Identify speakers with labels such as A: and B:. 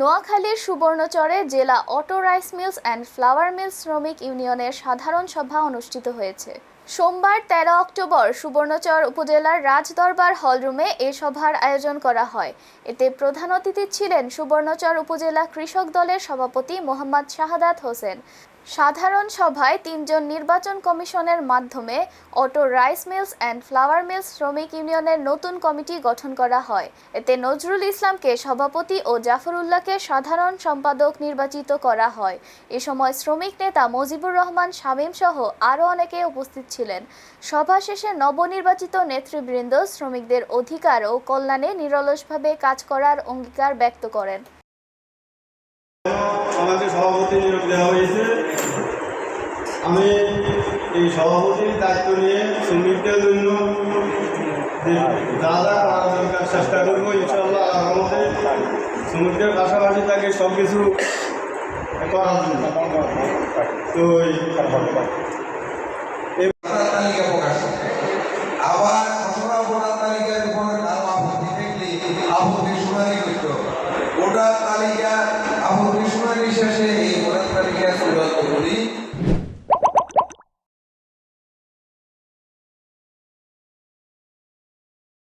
A: নোয়াখালীর সুবর্ণচরে জেলা auto rice mills and flour mills শ্রমিক ইউনিয়নের সাধারণ সভা অনুষ্ঠিত হয়েছে। সোমবার তেরো অক্টোবর সুবর্ণচর উপজেলার রাজদরবার হলরুমে এ সভার আয়োজন করা হয়। এতে প্রধান অতিথি ছিলেন সুবর্ণচর উপজেলা কৃষক দলের সভাপতি মোহাম্মদ শাহাদাত হোসেন। সাধারণ সভায় তিনজন নির্বাচন কমিশনের মাধ্যমে auto rice mills and flour mills শ্রমিক ইউনিয়নের নতুন কমিটি গঠন করা হয়। এতে নজরুল ইসলামকে সভাপতি ও জাফরুল্লাহকে সাধারণ সম্পাদক নির্বাচিত করা হয়। এ সময় শ্রমিক নেতা মজিবুর রহমান, শামীম সহ আরও অনেকে উপস্থিত ছিলেন। সভা শেষে নবনির্বাচিত নেতৃবৃন্দ শ্রমিকদের অধিকার ও কল্যাণে নিরলসভাবে কাজ করার অঙ্গীকার ব্যক্ত করেন
B: আমাকে সভাপতি নিয়োগ দেওয়া হয়েছে আমি এই সভাপতির দায়িত্ব নিয়ে শ্রমিকদের জন্য যে যা যা করা দরকার চেষ্টা করব ইনশাল্লাহ আমাদের শ্রমিকদের পাশাপাশি তাকে সব কিছু করার জন্য। তো এই
C: তালিকা প্রকাশ আবার খসড়া ভোটার তালিকার উপরে নাম আপত্তি দেখলে আপত্তি শুনানি তালিকা আপত্তি শুনানি শেষে